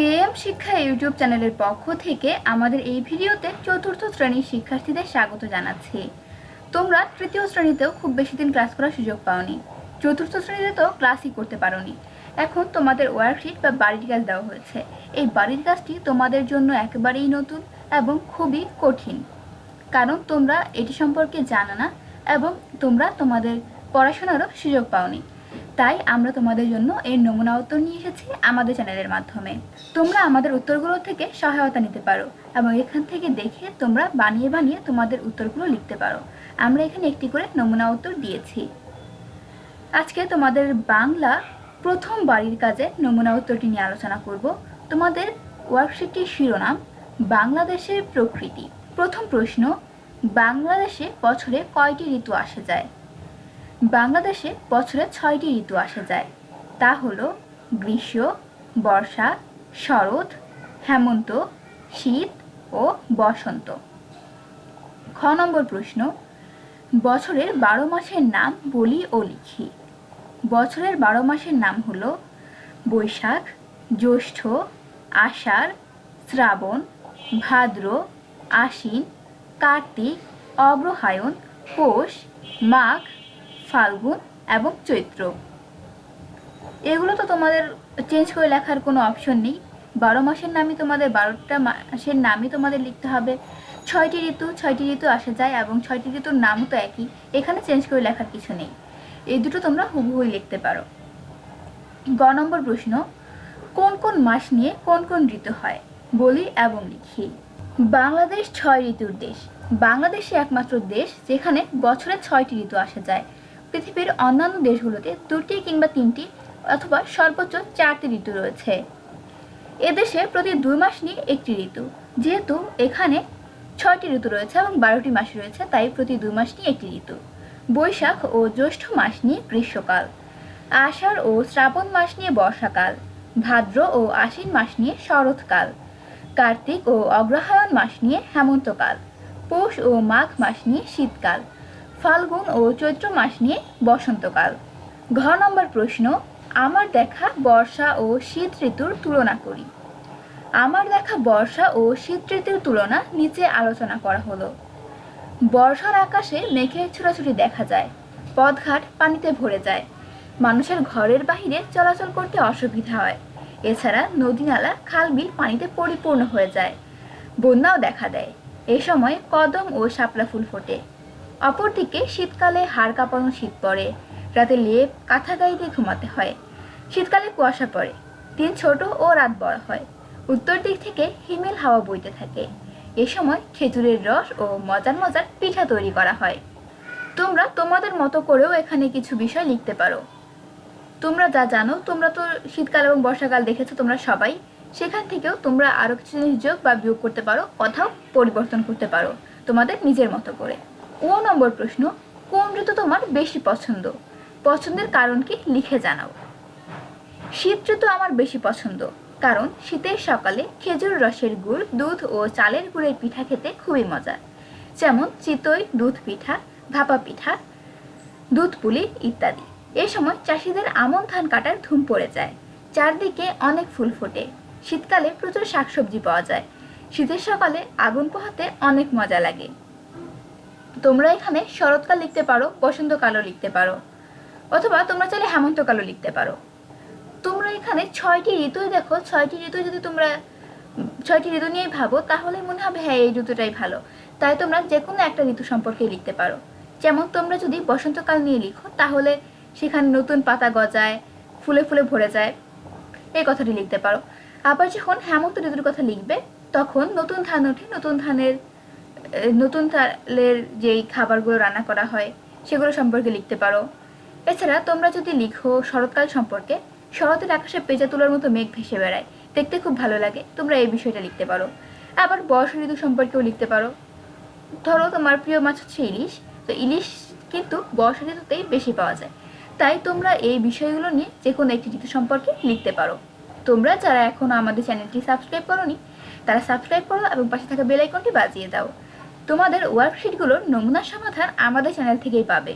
KM শিক্ষা YouTube চ্যানেলের পক্ষ থেকে আমাদের এই ভিডিওতে চতুর্থ শ্রেণির শিক্ষার্থীদের স্বাগত জানাচ্ছি। তোমরা তৃতীয় শ্রেণীতেও খুব বেশি দিন ক্লাস করার সুযোগ পাওনি। চতুর্থ শ্রেণীতে তো ক্লাসই করতে পারোনি। এখন তোমাদের ওয়ার্কশিট বা বাড়ির কাজ দেওয়া হয়েছে। এই বাড়ির কাজটি তোমাদের জন্য একেবারেই নতুন এবং খুবই কঠিন। কারণ তোমরা এটি সম্পর্কে জানো না এবং তোমরা তোমাদের পড়াশোনারও সুযোগ পাওনি। তাই আমরা তোমাদের জন্য এর নমুনা উত্তর নিয়ে এসেছি আমাদের চ্যানেলের মাধ্যমে। তোমরা আমাদের উত্তরগুলো থেকে সহায়তা নিতে পারো এবং এখান থেকে দেখে তোমরা বানিয়ে বানিয়ে তোমাদের উত্তরগুলো লিখতে পারো। আমরা এখানে একটি করে নমুনা উত্তর দিয়েছি। আজকে তোমাদের বাংলা প্রথম বাড়ির কাজে নমুনা উত্তরটি নিয়ে আলোচনা করব। তোমাদের ওয়ার্কশিটটির শিরোনাম, বাংলাদেশের প্রকৃতি। প্রথম প্রশ্ন, বাংলাদেশে বছরে কয়টি ঋতু আসে যায়? বাংলাদেশে বছরে ছয়টি ঋতু আসে যায়। তা হলো গ্রীষ্ম, বর্ষা, শরৎ, হেমন্ত, শীত ও বসন্ত। খ নম্বর প্রশ্ন, বছরের বারো মাসের নাম বলি ও লিখি। বছরের বারো মাসের নাম হলো বৈশাখ, জ্যৈষ্ঠ, আষাঢ়, শ্রাবণ, ভাদ্র, আশ্বিন, কার্তিক, অগ্রহায়ণ, পৌষ, মাঘ ফাল্গুন এবং চৈত্র। এগুলো তো তোমাদের চেঞ্জ করে লেখার কোনো অপশন নেই। বারো মাসের নামই তোমাদের, বারোটা মাসের নামই তোমাদের লিখতে হবে। ছয়টি ঋতু ছয়টি ঋতু আসা যায় এবং ছয়টি ঋতুর নামও তো একই। এখানে চেঞ্জ করে লেখার কিছু নেই। এই দুটো তোমরা হুবহুই লিখতে পারো। গ নম্বর প্রশ্ন, কোন কোন মাস নিয়ে কোন কোন ঋতু হয়? বলি এবং লিখি। বাংলাদেশ ছয় ঋতুর দেশ। বাংলাদেশে একমাত্র দেশ যেখানে বছরে ছয়টি ঋতু আসা যায়। পৃথিবীর অন্যান্য দেশগুলোতে দুটি কিংবা তিনটি অথবা সর্বোচ্চ চারটি ঋতু রয়েছে। এদেশে প্রতি দুই মাস নিয়ে একটি ঋতু, যেহেতু এখানে ছয়টি ঋতু রয়েছে এবং বারোটি মাস রয়েছে, তাই প্রতি দুই মাস নিয়ে একটি ঋতু। বৈশাখ ও জ্যৈষ্ঠ মাস নিয়ে গ্রীষ্মকাল। আষাঢ় ও শ্রাবণ মাস নিয়ে বর্ষাকাল। ভাদ্র ও আশ্বিন মাস নিয়ে শরৎকাল। কার্তিক ও অগ্রহায়ণ মাস নিয়ে হেমন্তকাল। পৌষ ও মাঘ মাস নিয়ে শীতকাল। ফাল্গুন ও চৈত্র মাস নিয়ে বসন্তকাল। ঘ নম্বর প্রশ্ন, আমার দেখা বর্ষা ও শীত ঋতুর তুলনা করি। আমার দেখা বর্ষা ও শীত ঋতুর তুলনা নিচে আলোচনা করা হলো। বর্ষার আকাশে মেঘের ছোটাছুটি দেখা যায়, পথঘাট পানিতে ভরে যায়। মানুষের ঘরের বাহিরে চলাচল করতে অসুবিধা হয়। এছাড়া নদী নালা খাল বিল পানিতে পরিপূর্ণ হয়ে যায়। বন্যাও দেখা দেয়। এ সময় কদম ও শাপলা ফুল ফোটে। অপরদিকে শীতকালে হাড় কাঁপানো শীত পড়ে। রাতে লেপ, কাঁথা গায়ে দিয়ে ঘুমাতে হয়। শীতকালে কুয়াশা পড়ে। দিন ছোট ও রাত বড় হয়। উত্তর দিক থেকে হিমেল হাওয়া বইতে থাকে। এ সময় খেজুরের রস ও মজার মজার পিঠা তৈরি করা হয়। তোমরা তোমাদের মতো করেও এখানে কিছু বিষয় লিখতে পারো। তোমরা যা জানো, তোমরা তো শীতকাল এবং বর্ষাকাল দেখেছ তোমরা সবাই। সেখান থেকেও তোমরা আরও কিছু জিনিস যোগ বা বিয়োগ করতে পারো, কথাও পরিবর্তন করতে পারো তোমাদের নিজের মতো করে। ও নম্বর প্রশ্ন, কোন ঋতু তোমার বেশি পছন্দ? পছন্দের কারণ কি লিখে জানাও। শীত ঋতু আমার বেশি পছন্দ, কারণ শীতের সকালে খেজুর রসের গুড়, দুধ ও চালের গুড়ের পিঠা খেতে খুবই মজা। যেমন চিতই, দুধ পিঠা, ভাপা পিঠা, দুধ পুলি ইত্যাদি। এ সময় চাষিদের আমন ধান কাটার ধুম পড়ে যায়। চারদিকে অনেক ফুল ফোটে। শীতকালে প্রচুর শাকসবজি পাওয়া যায়। শীতের সকালে আগুন পোহাতে অনেক মজা লাগে। তোমরা এখানে শরৎকাল লিখতে পারো, বসন্তকালও লিখতে পারো, অথবা তোমরা চাইলে হেমন্তকালও লিখতে পারো। তোমরা এখানে ছয়টি ঋতু দেখো, ছয়টি ঋতু যদি তোমরা, ছয়টি ঋতু নিয়েই ভাবো, তাহলে মনে হবে হ্যাঁ এই ঋতুটাই ভালো। তাই তোমরা যে কোনো একটা ঋতু সম্পর্কে লিখতে পারো। যেমন তোমরা যদি বসন্তকাল নিয়ে লিখো, তাহলে সেখানে নতুন পাতা গজায়, ফুলে ফুলে ভরে যায়, এই কথাটি লিখতে পারো। আবার যখন হেমন্ত ঋতুর কথা লিখবে, তখন নতুন ধান ওঠে, নতুন ধানের নতুন চালের যেই খাবারগুলো রান্না করা হয়, সেগুলো সম্পর্কে লিখতে পারো। এছাড়া তোমরা যদি লিখো শরৎকাল সম্পর্কে, শরতের আকাশে পেঁচা তোলার মতো মেঘ ভেসে বেড়ায়। দেখতে খুব ভালো লাগে, তোমরা এই বিষয়টা লিখতে পারো। আবার বর্ষা ঋতু সম্পর্কেও লিখতে পারো। ধরো তোমার প্রিয় মাছ হচ্ছে ইলিশ, তো ইলিশ কিন্তু বর্ষা ঋতুতেই বেশি পাওয়া যায়। তাই তোমরা এই বিষয়গুলো নিয়ে যে কোনো একটি ঋতু সম্পর্কে লিখতে পারো। তোমরা যারা এখনও আমাদের চ্যানেলটি সাবস্ক্রাইব করোনি, তারা সাবস্ক্রাইব করো এবং পাশে থাকা বেল আইকনটি বাজিয়ে দাও। তোমাদের ওয়ার্কশিটগুলোর নমুনা সমাধান আমাদের চ্যানেল থেকেই পাবে।